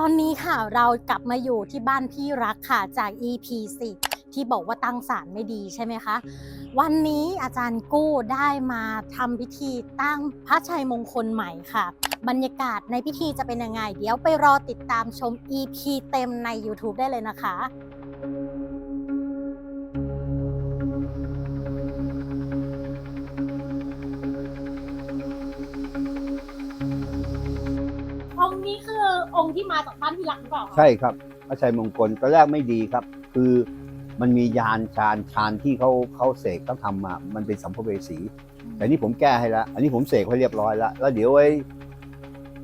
ตอนนี้ค่ะเรากลับมาอยู่ที่บ้านพี่รักค่ะจาก EP 10ที่บอกว่าตั้งศาลไม่ดีใช่ไหมคะ วันนี้อาจารย์กู้ได้มาทำพิธีตั้งพระชัยมงคลใหม่ค่ะ บรรยากาศในพิธีจะเป็นยังไง เดี๋ยวไปรอติดตามชม EP เต็มใน YouTube ได้เลยนะคะองค์นี้คือ องค์ที่มาจากบ้านพี่รักหรือเปล่าคะใช่ครับพระชัยมงคลตอนแรกไม่ดีครับ คือมันมียานชานชานที่เขาเขาเสกเขาทำมามันเป็นสัมภเวสี แต่นี่ผมแก้ให้แล้วอันนี้ผมเสกให้เรียบร้อยแล้วแล้วเดี๋ยวไว้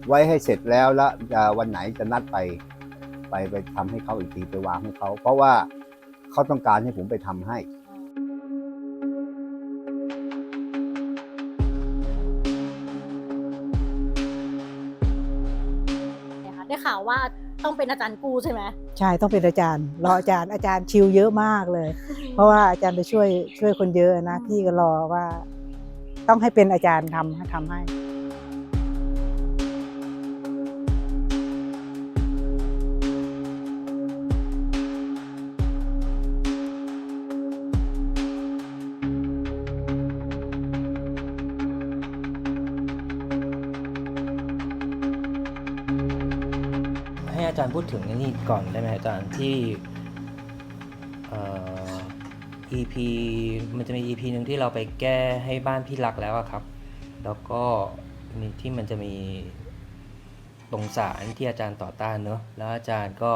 ไว้ให้เสร็จแล้วแล้วจะวันไหนจะนัดไป ไปไปทำให้เขาอีกทีไปวางให้เขาเพราะว่าเขาต้องการให้ผมไปทำให้ วว่าต้องเป็นอาจารย์กูใช่ไหมใช่ต้องเป็นอาจารย์รออาจารย์อาจารย์ชิวเยอะมากเลย เพราะว่าอาจารย์ไปช่วยช่วยคนเยอะนะพี่ก็รอว่า ต้องให้เป็นอาจารย์ทำทำให้ อาจารย์พูดถึงอันนี่ก่อนได้ไหมอาจารย์ที่เอ่อ EP มันจะมี EP หนึ่งที่เราไปแก้ให้บ้านพี่รักแล้วอะครับ แล้วก็มีที่มันจะมีตรงศาลที่อาจารย์ต่อต้านเนอะแล้วอาจารย์ก็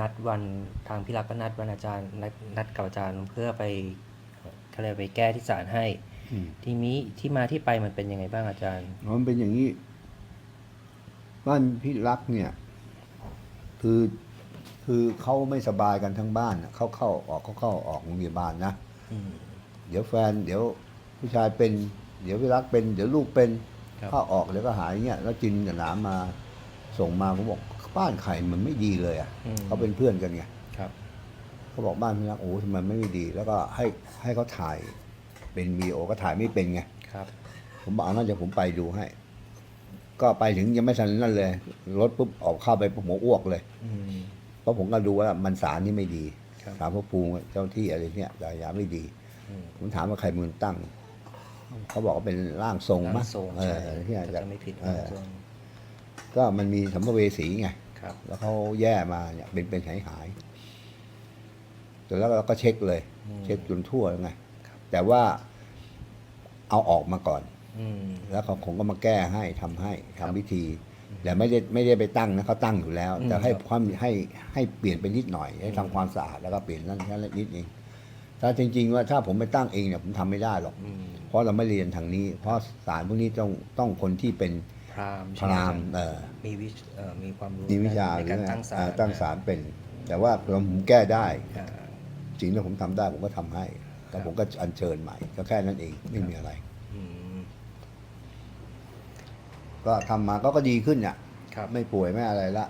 นัดวันทางพี่รักก็นัดวันอาจารย์นัดนัดกับอาจารย์เพื่อไปเอ่อเขาเรียกไปแก้ที่ศาลให้ทีนี้ที่มาที่ไปมันเป็นยังไงบ้างอาจารย์มันเป็นอย่างนี้ บ้านพี่รักเนี่ย คือคือเขาไม่สบายกันทั้งบ้านน่ะเขาเข้าออกเขาเข้าออกโรงพยาบาลนะ อืม เดี๋ยวแฟน เดี๋ยวผู้ชายเป็น เดี๋ยวพี่รักเป็น เดี๋ยวลูกเป็นครับ เข้าออกเดี๋ยวก็หายเงี้ยแล้วจินกับหนามมาส่งมาผมบอกบ้านใครมันไม่ดีเลยอะอืมเขาเป็นเพื่อนกันไงครับ เขาบอกบ้านพี่รักโอ้ทำไมไม่ดี แล้วก็ให้ให้เขาถ่ายเป็นวีโอก็ถ่ายไม่เป็นไง ครับ ผมบอกเอางั้นเดี๋ยวผมไปดูให้ ก็ไปถึงยังไม่ทันนั่นเลยรถปุ๊บออกเข้าไปปุ๊บผมอ้วกเลย อืม เพราะผมก็ดูว่ามันสารนี่ไม่ดีครับสารพระภูมิเจ้าที่อะไรเนี่ยยายาไม่ดี อืมผมถามว่าใครมือตั้ง เขาบอกว่าเป็นร่างทรงมั้ร่ายงทรงเอใช่อที่อาจถ้าจะจะไม่ผิดเออร่างทรงก็มันมีสัมภเวสีไง ครับ แล้วเขาแย่มาเนี่ยเป็นเป็นหายหายแต่แล้วเราก็เช็คเลย อืมเช็คจนทั่วแล้วไง ครับ แต่ว่าเอาออกมาก่อนอืม แล้วเขาคงก็มาแก้ให้ทำให้ครับทำพิธี แต่ไม่ได้ไม่ได้ไปตั้งนะเขาตั้งอยู่แล้วอืมแต่ให้ครับความให้ให้เปลี่ยนไปนิดหน่อย ให้อืมทำความสะอาดแล้วก็เปลี่ยนนั่นแค่นิดเองถ้าจริง ๆ ว่าถ้าผมไปตั้งเองเนี่ยผมทำไม่ได้หรอกอืมเพราะเราไม่เรียนทางนี้ เพราะศาลพวกนี้ต้องต้องคนที่เป็นพราหมณ์พใช่ไหราหมณ์อาจเอ่ารย์อมีวิชเอ่อมีความรู้มีวิชาในหรือการตั้งศาลอ่าตั้งศาลเป็น แต่ว่าผมแก้ได้อ่าสิ่งที่ผมทำได้ผมก็ทำให้ครัแต่บผมก็อัญเชิญใหม่ก็แค่นั้นเองไม่มีอะไร อืม ก็ทำมาก็ก็ดีขึ้นอะครับ ไม่ป่วยไม่อะไรละ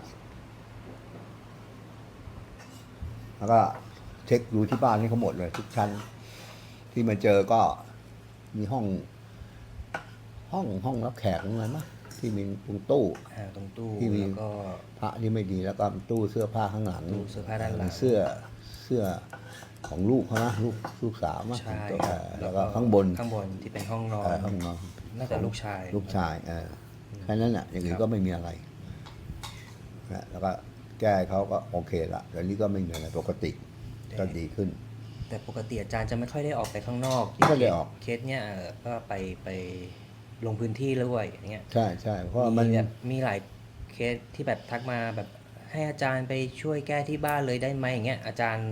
แล้วก็เช็คดูที่บ้านนี่เขาหมดเลย ทุกชั้น ที่มาเจอก็มีห้อง ห้องห้องรับแขกอะไรมั้ยที่มีตรงตู้ อ่าตรงตู้ที่มี แล้วก็ พระที่ไม่ดีแล้วก็ตู้เสื้อผ้าข้างหลังตู้เสื้อผ้าด้านหลังเสื้อเสื้อของลูกเขานะลูกลูกสาวมั้งใช่ตัวครับเออแล้วก็ข้างบนข้างบนที่เป็นห้องนอนเอ่อห้องนอนน่าจะลูกชายลูกชายเออ แค่นั้นอะอย่างอื่ครันบก็ไม่มีอะไรนะแล้วก็แก้เขาก็โอเคละแต่นี้ก็ไม่มีอะไรปกติก็ดีขึ้น แต่ปกติอาจารย์จะไม่ค่อยได้ออกไปข้างนอกไม่ค่อยได้ออกเคสเนี่ยเอ่อก็ไปไปลงพื้นที่ด้วยอย่างเงี้ยใช่ใช่เพราะว่ามันแบบมีหลายเคสที่แบบทักมาแบบให้อาจารย์ไปช่วยแก้ที่บ้านเลยได้ไหมอย่างเงี้ยอาจารย์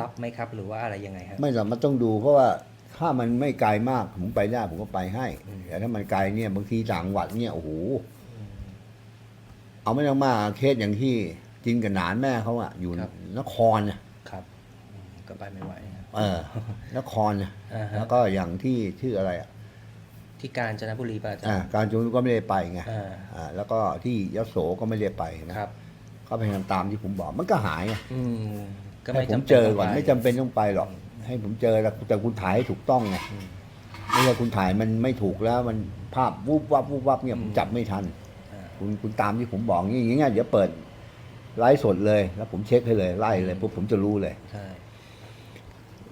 รับไหมครับ หรือว่าอะไรยังไงครับไม่หรอกมันต้องดูเพราะว่า ถ้ามันไม่ไกลมาก ผมไปได้ผมก็ไปให้อืมแต่ถ้ามันไกลเนี่ยบางทีต่างจังหวัดเนี่ยโอ้โหเอาไม่ต้องมากเคสอย่างที่จินกับหนานแม่เขาอะอยู่นครน่ะครับอืมก็ไปไม่ไหวครับ เออ นครน่ะอ่าฮะ แล้วก็อย่างที่ชื่ออะไรอะที่กาญจนบุรีป่ะอาจารอ่าย์การจุนก็ไม่ได้ไปไงอ่าอ่าแล้วก็ที่ยโสก็ไม่ได้ไปนะครับ ก็พยายามตามที่ผมบอกมันก็หายไงอืมก็ให้ไม่ผมจำเป็นเจอก่อนต้งปไม่จำเป็นต้องไปหรอก ให้ผมเจอแล้วแต่คุณถ่ายให้ถูกต้องไงอืมไม่ใช่คุณถ่ายมันไม่ถูกแล้ว มันภาพวูบวับวูบวับเนี่ยอืมผมจับไม่ทันอ่าคุณคุณตามที่ผมบอกอย่างงี้อย่างเงี้ยเดี๋ยวเปิดไลฟ์สดเลย แล้วผมเช็คให้เลยไล่เลยปุ๊บผมจะรู้เลย ใช่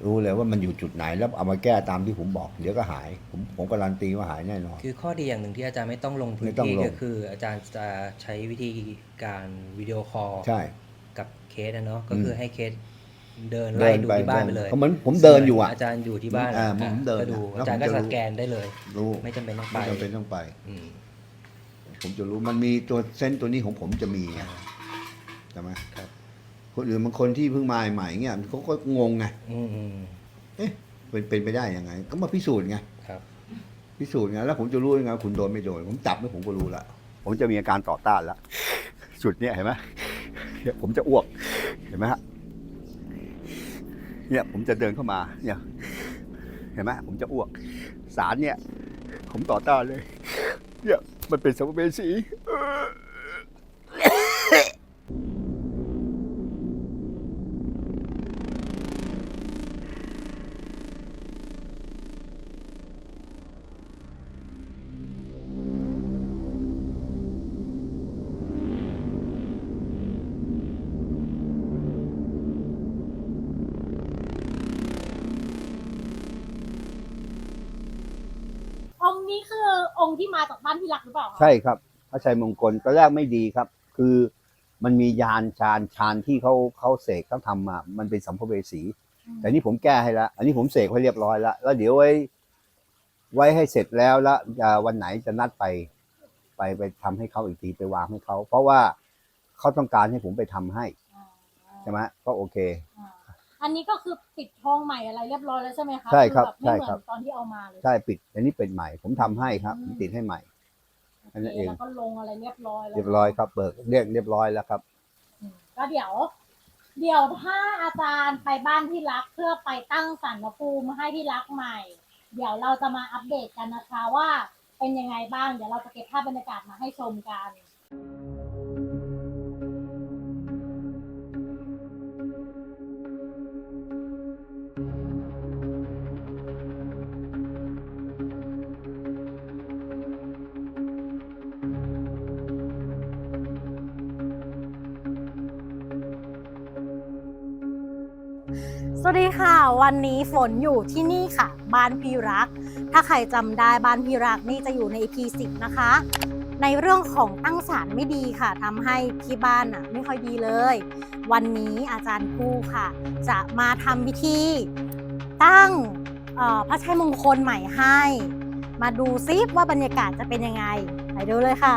รู้เลยว่ามันอยู่จุดไหนแล้วเอามาแก้ตามที่ผมบอก เดี๋ยวก็หาย ผมผมการันตีว่าหายแน่นอน คือข้อดีอย่างหนึ่งที่อาจารย์ไม่ต้องลงพื้ไม่นต้องที่ลงก็คือ อาจารย์จะใช้วิธีการวิดีโอคอลใช่ กับเคสนะเนาะก็อืมคือให้เคส เดินเดิไล่นดูไปที่บ้านไปเลยเหมือนผมเดินอยู่อะอาจารย์อยู่ที่บ้านอ่าผมเดินก็ดูแล้วอาจารย์ผมก็จะรู้สแกนได้เลยรู้ไม่จำเป็นต้องไปไม่จำเป็นต้องไปอืมผมจะรู้มันมีตัวเส้นตัวนี้ของผมจะมีไงใช่ไหมครับคนอื่นบางคนที่เพิ่งมาใหม่ๆเงี้ยเขาก็งงไงอืมอืมเอ๊ะเป็นเป็นไปได้ยังไง ก็มาพิสูจน์ไงครับ พิสูจน์ไงแล้วผมจะรู้ยังไงว่าคุณโดนไม่โดนผมจับแล้วผมก็รู้ละผมจะมีอาการต่อต้านแล้วจุดเนี้ยเห็นไหมเนี่ยผมจะอ้วกเห็นไหมฮะ เนี่ยผมจะเดินเข้ามาเนี่ยเห็นไหมผมจะอ้วกสารเนี่ย ผมต่อต้านเลยเนี่ยมันเป็นสัมภเวสี อองค์ที่มาจากบ้านพี่รักหรือเปล่าคะใช่ครับพระชัยมงคลตอนแรกไม่ดีครับ คือมันมียานชานชานที่เขาเขาเสกเขาทำมามันเป็นสัมภเวสี แต่นี่ผมแก้ให้แล้วอันนี้ผมเสกไว้เรียบร้อยแล้วแล้วเดี๋ยวไว้ ไว้ให้เสร็จแล้วแล้วจะวันไหนจะนัดไป ไปไปทำให้เขาอีกทีไปวางให้เขาเพราะว่าเขาต้องการให้ผมไปทำให้อ่าใช่ไหมก็โอเค อ่าอันนี้ก็คือปิดทองใหม่อะไรเรียบร้อยแล้วใช่ไหมคะใช่ครับอแไม่ใช่เหมือนครับ ตอนที่เอามาเลย ใช่ปิด อันนี้เป็นใหม่ ผมทำให้ครับผมติดให้ใหม่ อันนั้นเอง แล้วก็ลงอะไรเรียบร้อยแล้ว เรียบร้อยครับเบิกเรียกเรียบร้อยแล้วครับอืมก็เดี๋ยว เดี๋ยวถ้าอาจารย์ไปบ้านพี่รักเพื่อไปตั้งสันพภูมิให้พี่รักใหม่ เดี๋ยวเราจะมาอัปเดตกันนะคะว่าเป็นยังไงบ้าง เดี๋ยวเราจะเก็บภาพบรรยากาศมาให้ชมกัน สวัสดีค่ะ วันนี้ฝนอยู่ที่นี่ค่ะ บ้านพี่รัก ถ้าใครจำได้บ้านพี่รักนี่จะอยู่ใน EP 10นะคะ ในเรื่องของตั้งศาลไม่ดีค่ะทำให้ที่บ้านน่ะไม่ค่อยดีเลย วันนี้อาจารย์กู้ค่ะ จะมาทำพิธีตั้งพระชัยมงคลใหม่ให้ มาดูซิว่าบรรยากาศจะเป็นยังไง ไปดูเลยค่ะ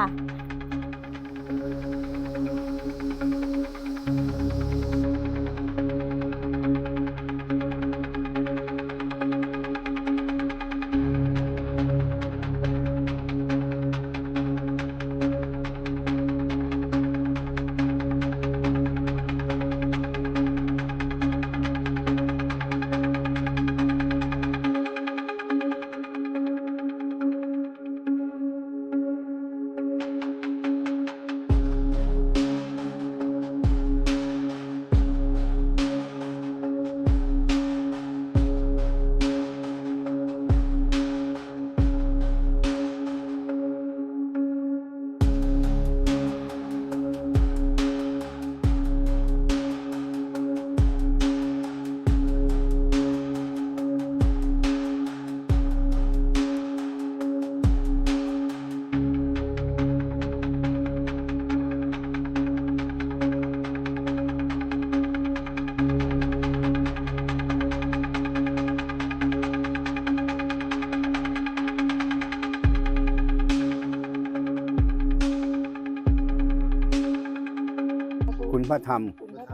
พระธรรม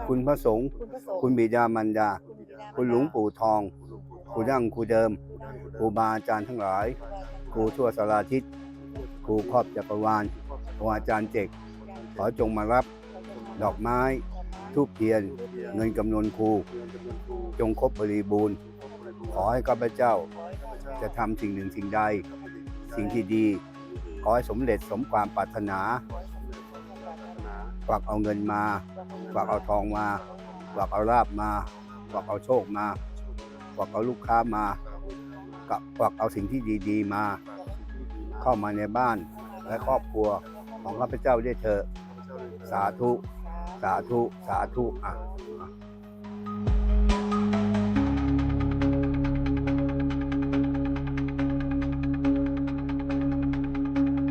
คุณพระสงฆ์คุณบิดามารดา คุณหลวงปู่ทองครูดั้งครูเดิมครูบาอาจารย์ทั้งหลายครูทั่วสารทิศครูครอบจักรวาลครูอาจารย์เจก ขอจงมารับดอกไม้ทูบเทียน เงินกำนวนครู จงครบบริบูรณ์ ขอให้ข้าพเจ้า จะทำสิ่งหนึ่งสิ่งใด สิ่งที่ดี ขอให้สมเด็จสมความปรารถนา ฝากเอาเงินมาฝากเอาทองมาฝากเอาลาบมาฝากเอาโชคมาฝากเอาลูกค้ามากับฝากเอาสิ่งที่ดีๆมา เข้ามาในบ้านและครอบครัวของข้าพเจ้าได้วยเถอะสาธุ สาธุ สาธุอะ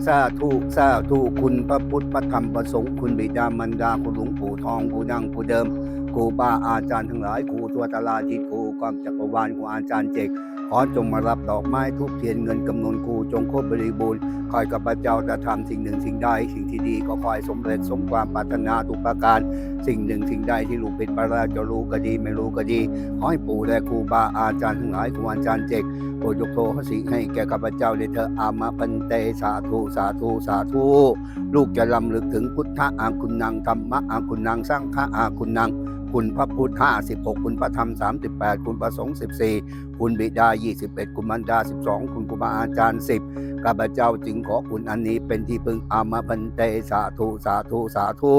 สาธุสาธุคุณพระพุทธพระธรรมพระสงฆ์คุณบิดามารดาคุณหลวงปู่ทองกูนั่งกูเดิมครูบาอาจารย์ทั้งหลายครูตัวตลาจิตครูความจักรวาลครูอาจารย์เจก ขอจงมารับดอกไม้ทุกเทียนเงินกำนวนครูจงครบบริบูรณ์คอยกับพระเจ้าจะทำสิ่งหนึ่งสิ่งใดสิ่งที่ดีก็คอยสมเร็จสมความปรารถนาทุกประการ สิ่งหนึ่งสิ่งใดที่ลูกปิดไปแล้วจะรู้ก็ดีไม่รู้ก็ดีขอให้ปู่และครูบาอาจารย์ทั้งหลายครูอาจารย์เจกโปรดยกโทษสิให้แก่ข้าพเจ้าในเธออามาพันเตสาธุสาธุสาธุลูกจะลำลึกถึงพุทธะอาคุณนังธรรมะอาคุณนังสร้างฆะอาคุณนัง คุณพระพุทธ56 คุณพระธรรม 38 คุณพระสงฆ์14 คุณบิดา 21 คุณมารดา 12 คุณครูบาอาจารย์ 10 ข้าพเจ้าจึงขอคุณอันนี้เป็นที่พึ่งอามาพันเตสาธุสาธุสาธุ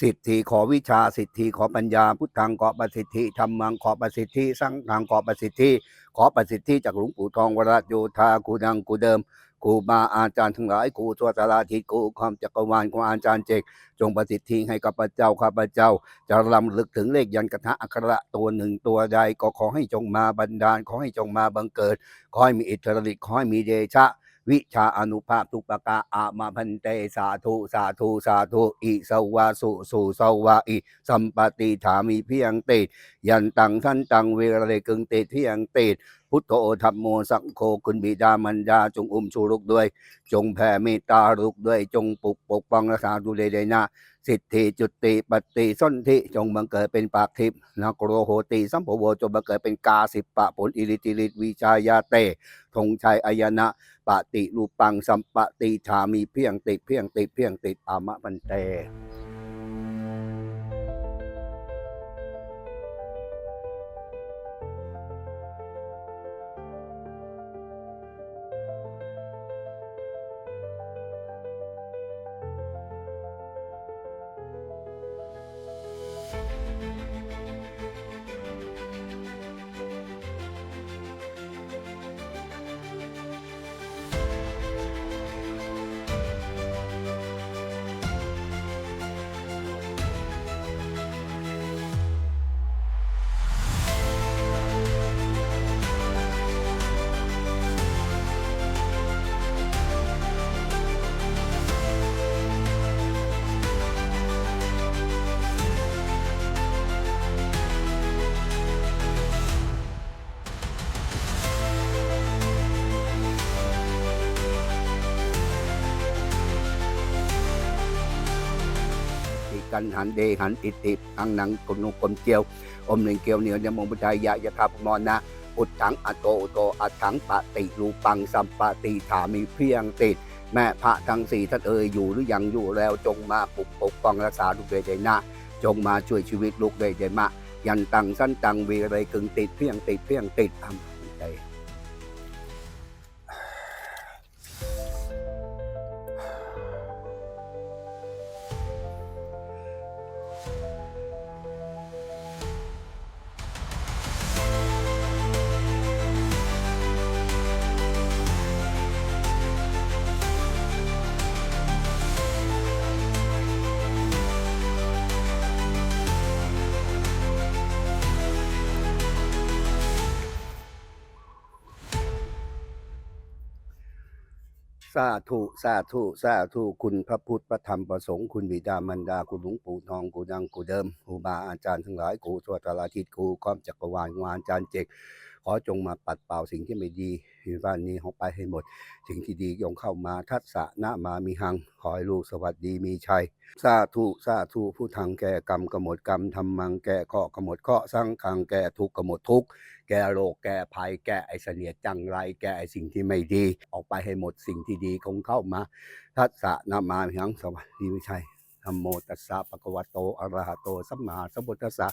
สิทธิขอวิชาสิทธิขอปัญญาพุทธังขอประสิทธิธรรมังขอประสิทธิสังฆังขอประสิทธิ ขอประสิทธิจากหลวงปู่ทองวรโยธากูดังกูเดิม ครูบาอาจารย์ทั้งหลายครูตัวตาลาทิตครูความจักรวาลครูอาจารย์เจก จงประสิทธิให้กับพระเจ้าข้าพเจ้า จะลำลึกถึงเลขยันกระทะอักระตัวหนึ่งตัวใดก็ขอให้จงมาบันดาลขอให้จงมาบังเกิด ขอให้มีอิทธิฤทธิ์ขอให้มีเดชะ วิชาอนุภาพทุกประกาอามาพันเตสาธุสาธุสาธุอิสวาสุสุสวาอิสัมปติถามีเพียงติดยันตังท่านตังเวรเลกึงติดเพียงติด พุทโธธรรมโมสังโฆคุณบิดามารดาจงอุ้มชูลูกด้วย จงแผ่เมตตาลูกด้วย จงปกปกป้องรักษาดูแลเดนะสิทธิจุติปฏิสนธิจงบังเกิดเป็นปากทิพนักโรโหติสัมภโวจงบังเกิดเป็นกาสิปะผลอิริติริตวิชายาเตธงชัยอายนะปฏิรูปังสัมปติชามีเพียงติดเพียงติดเพียงติดอามะปันเต กันหันเดหันติติอังหนังกลนุกลมเกียว อมหนึ่งเกียวเหนียวยมงบุญายะยะคาพมรนะอุดถังอโตอุโตอัดถังปฏิรูปังสัมปติถามีเพียงติดแม่พระทั้งสี่ท่านเอ่ยอยู่หรือยังอยู่แล้วจงมาปกปกป้องรักษาลูกเดชนะจงมาช่วยชีวิตลูกเดชมะ ยันตังสั้นตังวีอะไรกึ่งติดเพียงติดเพียงติดทำาธุสาธุสาธุคุณพระพุทธพระธรรมพระสงฆ์คุณบิดามารดาคุณหลวงปู่ทองกูดังกูเดิมครูบาอาจารย์ทั้งหลายครูทั่วตลาทิศครูความจักรวาลงานอาจารย์เจกขอจงมาปัดเป่าสิ่งที่ไม่ดี ในบ้านนี้ออกไปให้หมดสิ่งที่ดียงเข้ามาทัศสะนะมามีหังขอให้ลูกสวัสดีมีชัยสาธุสาธุผู้ทางแก่กรรมกำหมดกรรมทำมังแก่ข้อกำหมดข้อสร้างคังแก่ทุกข์กำหมดทุกข์แก้โรคแก้ภัยแก้ไอเสนียดจังไร แก้ไอสิ่งที่ไม่ดี ออกไปให้หมดสิ่งที่ดีคงเข้ามาทัศสะนามาหังสวัสดีม่ใช่ นะโมตัสสะปะคะวะโตอะระหะโตสัมมาสัมพุทธัสสะ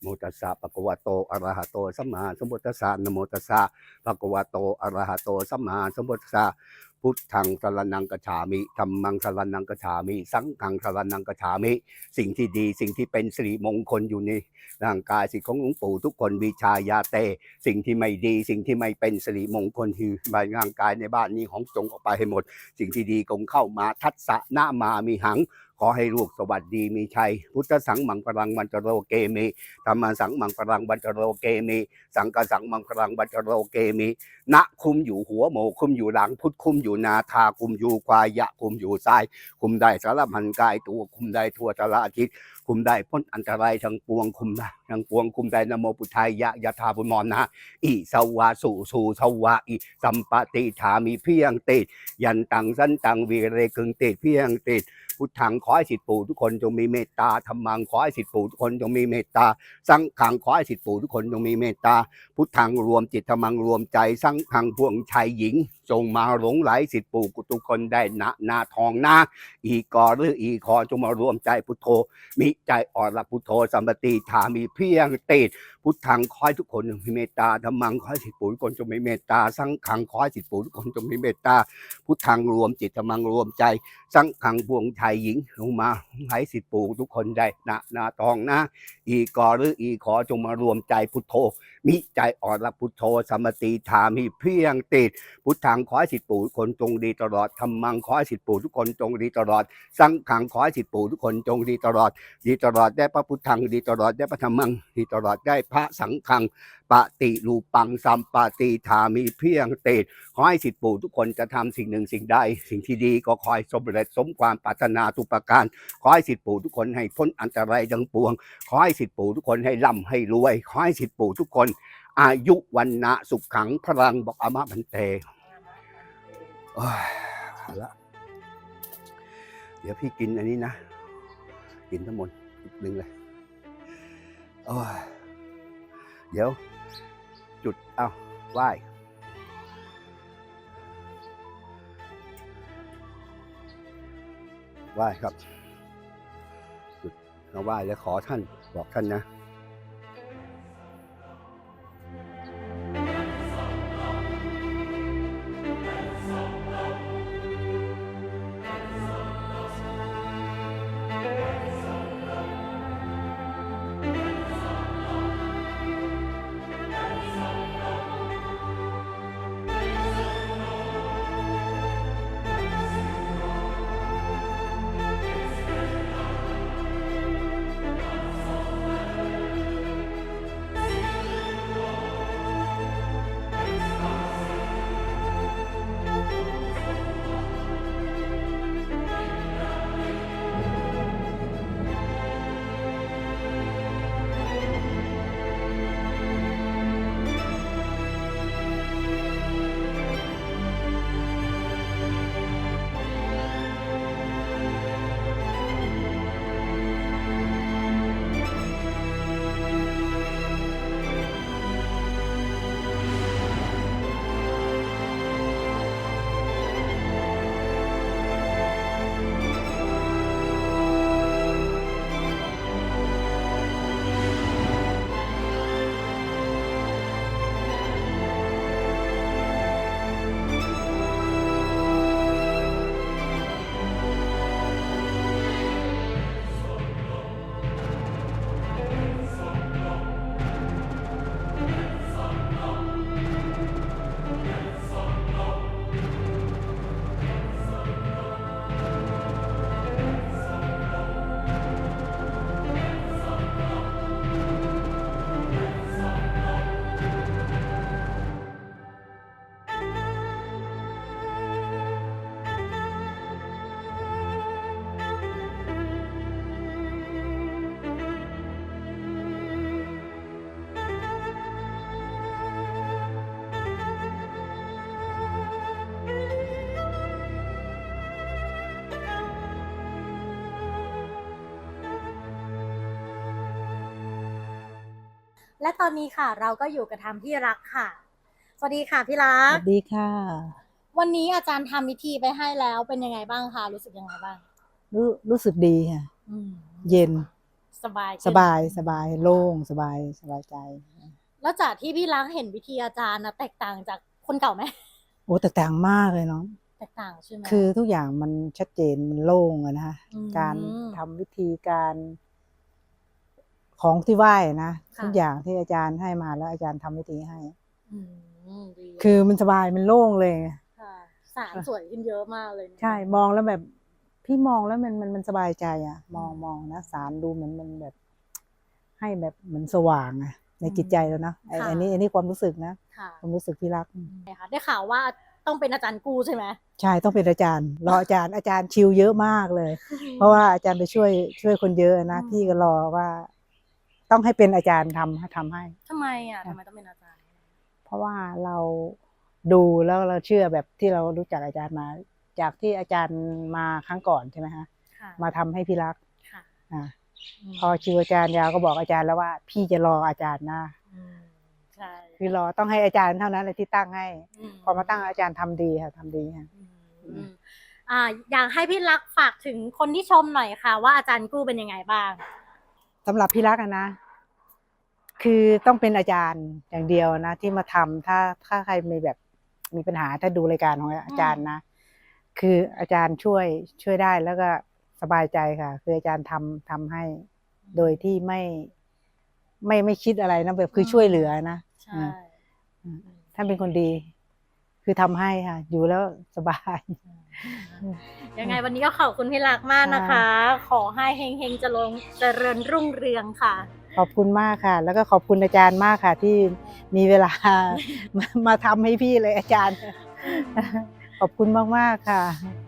โมตัสสะปะคะวะโตอะระหะโตสัมมาสัมพุทธัสสะนะโมตัสสะปะคะวะโตอะระหะโตสัมมาสัมพุทธัสสะพุทธังสรนังกัจฉามิธรรมังสรนังกัจฉามิ สังฆังสรนังกัจฉามิ สิ่งที่ดีสิ่งที่เป็นสิริมงคลอยู่ในร่างกายสิทธิของหลวงปู่ทุกคนวิชายาเต สิ่งที่ไม่ดี สิ่งที่ไม่เป็นสิริมงคลที่ในร่างกายในบ้านนี้ของจงออกไปให้หมด สิ่งที่ดีคงเข้ามาทัศสะนามามีหัง ขอให้ลูกสวัสดีมีชัย พุทธสังมังพลังบันจโรเกมีธรรมสังมังพลังบันจโรเกมี สังกสังมังพลังบันจโรเกมีณคุมอยู่หัวโมคุมอยู่หลัง พุทธคุมอยู่นาทาคุมอยู่ควายยะคุมอยู่ซ้าย คุมได้สารพันกายตัวคุมได้ทั่วสารอาทิตย์คุมได้พ้นอันตรายทั้งปวงคุมได้ทั้งปวงคุมได้นโมพุทธายะยะธาบุญมรนนะอิสวาสุสุสวะอิสัมปติถามีเพียงติดยันตังสันตังวีเรกึงติดเพียงติด พุทธังขอให้สิทธิปู่ทุกคนจงมีเมตตาธรรมังขอให้สิทธิปู่ทุกคนจงมีเมตตา สังขังขอให้สิทธิปู่ทุกคนจงมีเมตตา พุทธังรวมจิตธรรมังรวมใจ สังขังพวงชายหญิง จงมาหลงไหลสิทธิปู่ทุกคนได้ณนาทองนาอีกอหรืออีคอจงมารวมใจพุทโธ มิใจอ่อนละพุทโธสัมปติถามีเพียงติด พุทธังขอให้ทุกคนมีเมตตาธรรมังขอให้สิทธิปู่ทุกคนจงมีเมตตา สังขังขอให้สิทธิปู่ทุกคนจงมีเมตตา พุทธังรวมจิตธรรมังรวมใจ สังขังพวงชายหญิงลงมาให้สิทธิปู่ทุกคนได้นะนาทองนะ อีกอหรืออีขอจงมารวมใจพุทโธ มิใจอ่อนละพุทโธสมติถามีเพียงติด พุทธังขอให้สิทธิปู่ทุกคนจงดีตลอดธรรมังขอให้สิทธิปู่ทุกคนจงดีตลอด สังขังขอให้สิทธิปู่ทุกคนจงดีตลอด ดีตลอดได้พระพุทธังดีตลอดได้พระธรรมังดีตลอดได้พระสังฆังปฏิรูปังสัมปติถามีเพียงเติดขอให้สิทธิปู่ทุกคนจะทำสิ่งหนึ่งสิ่งใด สิ่งที่ดีก็คอยสมเร็จสมความปรารถนาทุกประการ ขอให้สิทธิปู่ทุกคนให้พ้นอันตรายดังปวง ขอให้สิทธิปู่ทุกคนให้ร่ำให้รวย ขอให้สิทธิปู่ทุกคน อายุวันนะสุขขังพลังบอกอามาบันเตโอ้ยเอาละเดี๋ยวพี่กินอันนี้นะ กินทั้งหมดอีกหนึ่งเลยโอ้ย เดี๋ยว จุด เอาไหว้ไหว้ครับ จุดเอาไหว้แล้วขอท่านบอกท่านนะ และตอนนี้ค่ะเราก็อยู่กับทำพี่รักค่ะ สวัสดีค่ะพี่รัสก วัสดีค่ะ วันนี้อาจารย์ทำพิธีไปให้แล้วเป็นยังไงบ้างคะรู้สึกยังไงบ้าง รู้รู้สึกดีค่ะ อืมเย็นสบายขึ้นสบายสบายโล่งสบายสบายใจแล้วจากที่พี่รักเห็นวิธีอาจารย์นะแตกต่างจากคนเก่าไหมโอ้แต่ต่างมากเลยเนาะแตกต่างใช่ไหม คือทุกอย่างมันชัดเจนมันโล่งอะนะคะมการทำวิธีการ ของที่ไหว้นะค่ะ ทุกอย่างที่อาจารย์ให้มาแล้วอาจารย์ทำวิธีให้ อืมดีคือมันสบายมันโล่งเลย ค่ะสารสวยขึ้นเยอะมากเลยนะใช่มองแล้วแบบพี่มองแล้วมันมันมันสบายใจอะ มองมองนะสารดูเหมือนมันแบบ ให้แบบเหมือนสว่างอะในจิตใจแล้วนะไอ้ค่ะอันนี้อันนี้ความรู้สึกนะค่ะความรู้สึกพี่รักค่ะได้ข่าวว่าต้องเป็นอาจารย์กูใช่ไหมใช่ต้องเป็นอาจารย์รออาจารย์อาจารย์ชิวเยอะมากเลย เพราะว่าอาจารย์ไปช่วยช่วยคนเยอะนะอืมพี่ก็รอว่า ต้องให้เป็นอาจารย์ทำทำให้ ทำไมอะทำไมต้องเป็นอาจารย์ เพราะว่าเราดูแล้วเราเชื่อแบบที่เรารู้จักอาจารย์มา จากที่อาจารย์มาครั้งก่อนใช่ไหมฮะค่ะมาทำให้พี่รักค่ะอ่ามพอชิวอาจารย์ยาวก็บอกอาจารย์แล้วว่า พี่จะรออาจารย์นะมใช่คือรอต้องให้อาจารย์เท่านั้นเลยที่ตั้งให้ มพอมาตั้งอาจารย์ทำดีค่ะทำดีค่ะ อืมอ่า อยากให้พี่รักฝากถึงคนที่ชมหน่อยค่ะ ว่าอาจารย์กู้เป็นยังไงบ้าง สำหรับพี่รักอะนะ คือต้องเป็นอาจารย์อย่างเดียวนะ ที่มาทำถ้าถ้าใครมีแบบมีปัญหาถ้าดูรายการของอาจารย์นะ คืออาจารย์ช่วยช่วยได้แล้วก็สบายใจค่ะ คืออาจารย์ทำทำให้โดยที่ไม่ไม่ไม่คิดอะไรนะแบบคือช่วยเหลือนะ ใช่อืมท่านเป็นคนดี คือทำให้ค่ะ อยู่แล้วสบาย ยังไงวันนี้ก็ขอบคุณพี่รักมากนะคะ ขอให้เฮงเฮงๆเจริญเจริญรุ่งเรืองค่ะ ขอบคุณมากค่ะ แล้วก็ขอบคุณอาจารย์มากค่ะ ที่มีเวลา มามาทำให้พี่เลยอาจารย์ ขอบคุณมาก ๆ ค่ะค